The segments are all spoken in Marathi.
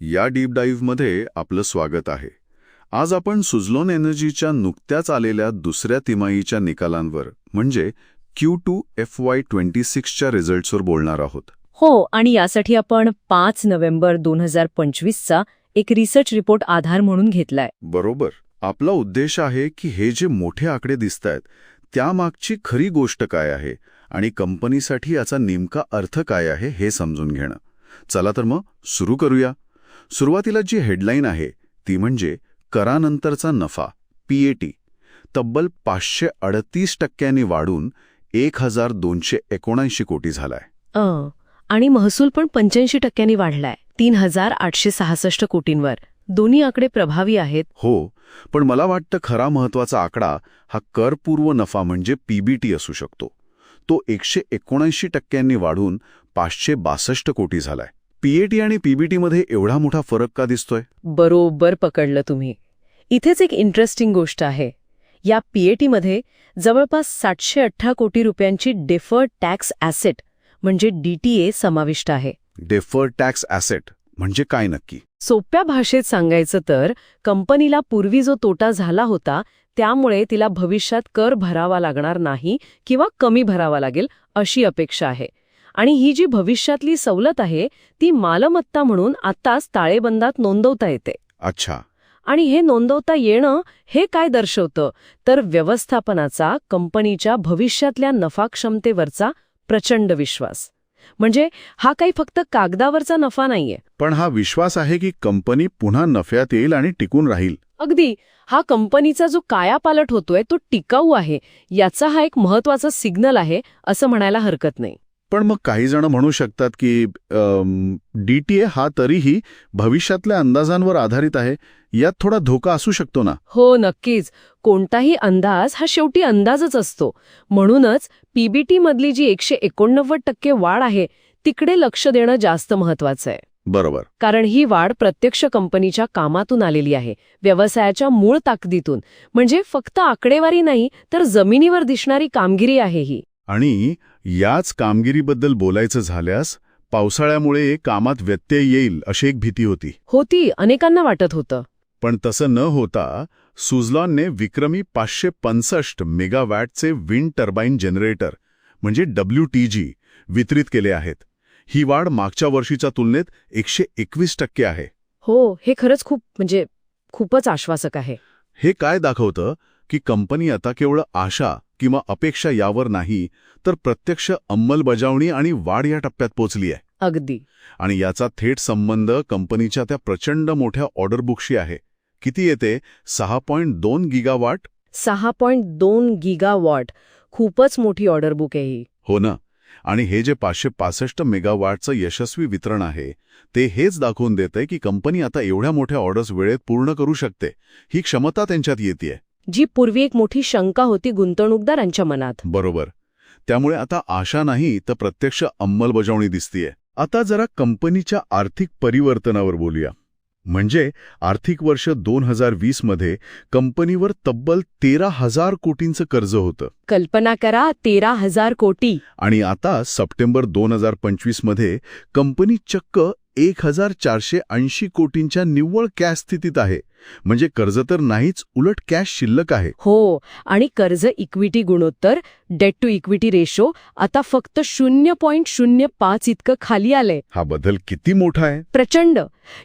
या डीप डाईव्हमध्ये आपलं स्वागत आहे. आज आपण सुझलॉन एनर्जीच्या नुकत्याच आलेल्या दुसऱ्या तिमाहीच्या निकालांवर म्हणजे Q two F Y twenty सिक्सच्या रिझल्ट्सवर बोलणार आहोत. हो आणि यासाठी आपण पाच नोव्हेंबर दोन हजार पंचवीसचा एक रिसर्च रिपोर्ट आधार म्हणून घेतलाय. बरोबर. आपला उद्देश आहे की हे जे मोठे आकडे दिसतायत त्यामागची खरी गोष्ट काय आहे आणि कंपनीसाठी याचा नेमका अर्थ काय आहे हे समजून घेणं. चला तर मग सुरू करूया. सुरुवातीला जी हेडलाईन आहे ती म्हणजे करानंतरचा नफा पीएटी तब्बल पाचशे अडतीस टक्क्यांनी वाढून एक हजार दोनशे एकोणऐंशी कोटी झालाय. अ आणि महसूल पण पंच्याऐंशी टक्क्यांनी वाढलाय तीन हजार आठशे सहासष्ट कोटींवर. दोन्ही आकडे प्रभावी आहेत. हो पण मला वाटतं खरा महत्त्वाचा आकडा हा करपूर्व नफा म्हणजे पीबीटी असू शकतो. तो एकशे एकोणऐंशी टक्क्यांनी वाढून पाचशे बासष्ट कोटी झालाय. पीएटी आणि पीबीटीमध्ये एवढा मोठा फरक का दिसतोय? बरोबर पकडलं तुम्ही. इथेच एक इंटरेस्टिंग गोष्ट आहे. या पीएटीमध्ये जवळपास सातशे अठरा कोटी रुपयांची डेफर्ड टॅक्स ॲसेट म्हणजे डीटीए समाविष्ट आहे. डेफर्ड टॅक्स ॲसेट म्हणजे काय नक्की? सोप्या भाषेत सांगायचं तर कंपनीला पूर्वी जो तोटा झाला होता त्यामुळे तिला भविष्यात कर भरावा लागणार नाही किंवा कमी भरावा लागेल अशी अपेक्षा आहे. आणि ही जी भविष्यातली सवलत आहे ती मालमत्ता म्हणून आत्ताच ताळेबंदात नोंदवता येते. अच्छा. आणि हे नोंदवता येणं हे काय दर्शवतं? तर व्यवस्थापनाचा कंपनीच्या भविष्यातल्या नफाक्षमतेवरचा प्रचंड विश्वास. म्हणजे हा काही फक्त कागदावरचा नफा नाहीये. पण हा विश्वास आहे की कंपनी पुन्हा नफ्यात येईल आणि टिकून राहील? अगदी. हा कंपनीचा जो कायापालट होतोय तो टिकाऊ आहे. याचा हा एक महत्त्वाचा सिग्नल आहे असं म्हणायला हरकत नाही. पण मग काही जण म्हणू शकतात की डीटीए हा तरीही भविष्यातल्या अंदाजांवर आधारित आहे. यात थोडा धोका असू शकतो ना? हो नक्कीच. कोणताही अंदाज हा शेवटी अंदाजच असतो. म्हणूनच पीबीटी मधली जी एकशे एकोणनव्वद टक्के वाढ आहे तिकडे लक्ष देणं जास्त महत्वाचं आहे. बरोबर. कारण ही वाढ प्रत्यक्ष कंपनीच्या कामातून आलेली आहे व्यवसायाच्या मूळ ताकदीतून. म्हणजे फक्त आकडेवारी नाही तर जमिनीवर दिसणारी कामगिरी आहे ही. आणि याच कामगिरीबद्दल बोलायचं झाल्यास पावसाळ्यामुळे कामात व्यत्यय येईल अशी एक भीती होती. होती अनेकांना वाटत होतं. पण तसं न होता सुझलॉनने विक्रमी पाचशे पंसष्ट मेगावॅटचे विंड टर्बाईन जनरेटर म्हणजे डब्ल्यू टी जी वितरित केले आहेत. ही वाढ मागच्या वर्षीच्या तुलनेत एकशे एकवीस टक्के आहे. हो हे खरंच खूप म्हणजे खूपच आश्वासक आहे. हे काय दाखवतं की कंपनी आता केवळ आशा किंवा अपेक्षा यावर नाही तर प्रत्यक्ष अंमलबजावणी आणि वाढ या टप्प्यात पोचली आहे. अगदी. आणि याचा थेट संबंध कंपनीच्या त्या प्रचंड मोठ्या ऑर्डर बुकशी आहे. किती येते? सहा पॉईंट दोन गिगावाट सहा पॉईंट दोन गिगा वॉट खूपच मोठी ऑर्डर बुक आहे ही. हो ना. आणि हे जे पाचशे पासष्ट मेगावॅटचं यशस्वी वितरण आहे ते हेच दाखवून देतंय की कंपनी आता एवढ्या मोठ्या ऑर्डर्स वेळेत पूर्ण करू शकते. ही क्षमता त्यांच्यात येते जी पूर्वी एक मोठी शंका होती गुंतवणूकदारांच्या मनात. बरोबर. त्यामुळे आता आशा नाही तर प्रत्यक्ष अंमलबजावणी दिसतीये. आता जरा कंपनीच्या आर्थिक परिवर्तनावर बोलूया. म्हणजे आर्थिक वर्ष दोन हजार वीसमध्ये कंपनीवर तब्बल तेरा हजार कोटींचं कर्ज होतं. कल्पना करा तेरा हजार कोटी. आणि आता सप्टेंबर दोन हजार पंचवीसमध्ये कंपनी चक्क एक हजार चारशे ऐंशी कोटींच्या निव्वळ कॅश स्थितीत आहे. म्हणजे कर्ज तर नाहीच उलट कॅश शिल्लक आहे. हो आणि कर्ज इक्विटी गुणोत्तर डेट टू इक्विटी रेशो आता फक्त शून्य पॉईंट शून्य पाच इतकं खाली आलंय. हा बदल किती मोठा आहे? प्रचंड.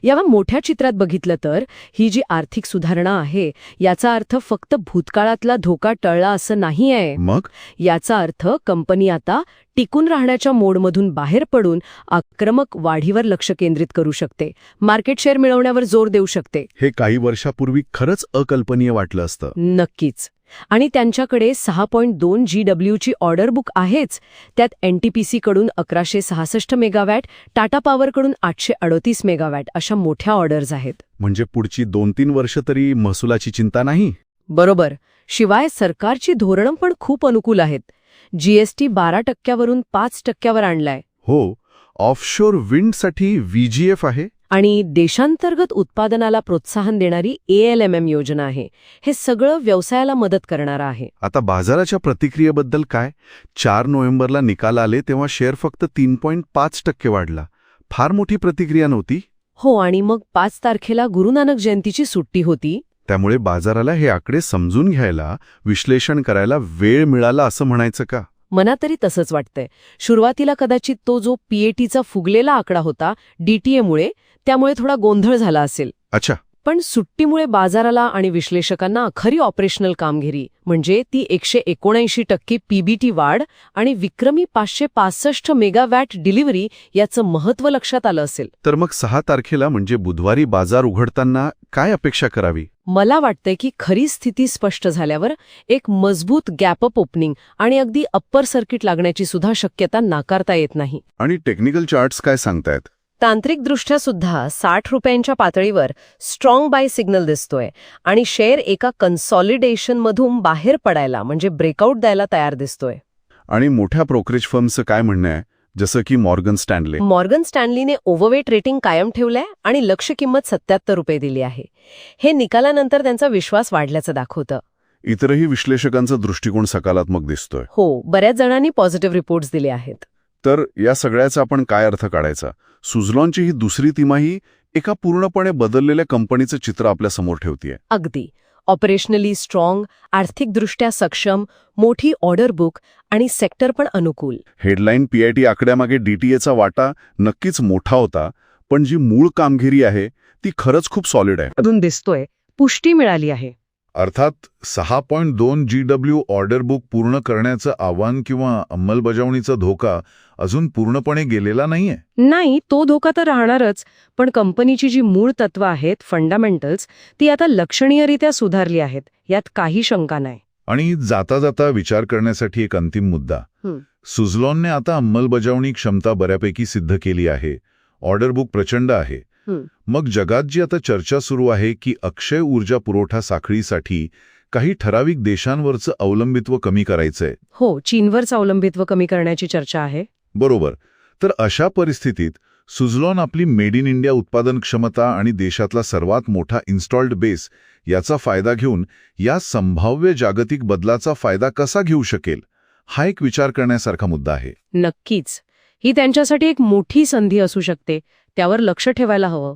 या मोठ्या चित्रात बघितलं तर ही जी आर्थिक सुधारणा आहे याचा अर्थ फक्त भूतकाळातला धोका टळला असं नाही आहे मग? याचा अर्थ कंपनी आता टिकून राहण्याच्या मोडमधून बाहेर पडून आक्रमक वाढीवर लक्ष केंद्रित करू शकते. मार्केट शेअर मिळवण्यावर जोर देऊ शकते. हे काही वर्षापूर्वी खरंच अकल्पनीय वाटलं असतं. नक्कीच. आणि त्यांच्याकडे सहा पॉईंट दोन जी डब्ल्यूची ऑर्डर बुक आहेच. त्यात एनटीपीसीकडून अकराशे सहासष्ट मेगावॅट टाटा पॉवरकडून आठशे अडोतीस मेगावॅट अशा मोठ्या ऑर्डर्स आहेत. म्हणजे पुढची दोन तीन वर्ष तरी महसुलाची चिंता नाही? बरोबर. शिवाय सरकारची धोरणं पण खूप अनुकूल आहेत. जीएसटी बारा टक्क्यावरून पाच टक्क्यावर आणलाय. हो. ऑफशोर विंडसाठी व्हीजीएफ आहे? आणि देशांतर्गत उत्पादनाला प्रोत्साहन देणारी एएलएमएम योजना आहे. हे सगळं व्यवसायाला मदत करणारं आहे. आता बाजाराच्या प्रतिक्रियेबद्दल काय? चार नोव्हेंबरला निकाल आले तेव्हा शेअर फक्त तीन पॉईंट पाच टक्के वाढला. फार मोठी प्रतिक्रिया नव्हती? हो आणि मग पाच तारखेला गुरुनानक जयंतीची सुट्टी होती. त्यामुळे बाजाराला हे आकडे समजून घ्यायला विश्लेषण करायला वेळ मिळाला असं म्हणायचं का? मला तरी तसंच वाटतंय. सुरुवातीला कदाचित तो जो पीएटीचा फुगलेला आकडा होता डीटीएमुळे त्यामुळे थोडा गोंधळ झाला असेल. अच्छा. पण सुट्टीमुळे बाजाराला आणि विश्लेषकांना खरी ऑपरेशनल कामगिरी म्हणजे ती एकशे एकोणऐंशी टक्के पीबीटी वाढ आणि विक्रमी पाचशे पासष्ट मेगावॅट डिलिव्हरी याचं महत्त्व लक्षात आलं असेल. तर मग सहा तारखेला म्हणजे बुधवारी बाजार उघडताना काय अपेक्षा करावी? मला वाटतंय की खरी स्थिती स्पष्ट झाल्यावर एक मजबूत गॅपअप ओपनिंग आणि अगदी अप्पर सर्किट लागण्याची सुद्धा शक्यता नाकारता येत नाही. आणि टेक्निकल चार्ट्स काय सांगतायत? तांत्रिकदृष्ट्या सुद्धा साठ रुपयांच्या पातळीवर स्ट्रॉंग बाय सिग्नल दिसतोय. आणि शेअर एका कन्सॉलिडेशनमधून बाहेर पडायला म्हणजे ब्रेकआउट द्यायला तयार दिसतोय. आणि मोठ्या ब्रोकरेज फर्मचं काय म्हणणं आहे? जसं की मॉर्गन स्टँडले मॉर्गन स्टॅनलीने ओव्हरवेट रेटिंग कायम ठेवलंय आणि लक्ष किंमत सत्याहत्तर रुपये दिली आहे. हे निकालानंतर त्यांचा विश्वास वाढल्याचं दाखवतं. इतरही विश्लेषकांचा दृष्टिकोन सकारात्मक दिसतोय. हो बऱ्याच जणांनी पॉझिटिव्ह रिपोर्ट्स दिले आहेत. तर या सगळ्याचा आपण काय अर्थ काढायचा? सुझलॉनची ही दुसरी तिमाही एका पूर्णपणे बदललेल्या कंपनीचं चित्र आपल्यासमोर ठेवतीये. अगदी. ऑपरेशनली स्ट्रॉंग आर्थिकदृष्ट्या सक्षम मोठी ऑर्डर बुक आणि सेक्टर पण अनुकूल. हेडलाईन पीआयटी आकड्यामागे डीटीएचा वाटा नक्कीच मोठा होता पण जी मूळ कामगिरी आहे ती खरंच खूप सॉलिड आहे. अजून दिसतोय. पुष्टी मिळाली आहे. अर्थात सहा पॉईंट दोन जी डब्ल्यू ऑर्डर बुक पूर्ण करण्याचं आव्हान किंवा अंमलबजावणीचा धोका अजून पूर्णपणे गेलेला नाहीये नाही तो धोका तर राहणारच पण कंपनीची जी मूळ तत्व आहेत फंडामेंटल्स ती आता लक्षणीयरित्या सुधारली आहेत यात काही शंका नाही आणि जाता जाता विचार करण्यासाठी एक अंतिम मुद्दा. सुझलॉनने आता अंमलबजावणी क्षमता बऱ्यापैकी सिद्ध केली आहे ऑर्डर बुक प्रचंड आहे. मग जगात जी आता चर्चा सुरू आहे की अक्षय ऊर्जा पुरवठा साखळीसाठी काही ठराविक देशांवरचं अवलंबित्व कमी करायचंय. हो चीनवरच अवलंबित्व कमी करण्याची चर्चा आहे. बरोबर. तर अशा परिस्थितीत सुझलॉन आपली मेड इन इंडिया उत्पादन क्षमता आणि देशातला सर्वात मोठा इन्स्टॉल्ड बेस याचा फायदा घेऊन या संभाव्य जागतिक बदलाचा फायदा कसा घेऊ शकेल हा एक विचार करण्यासारखा मुद्दा आहे. नक्कीच. ही त्यांच्यासाठी एक मोठी संधी असू शकते त्यावर लक्ष ठेवायला हवं.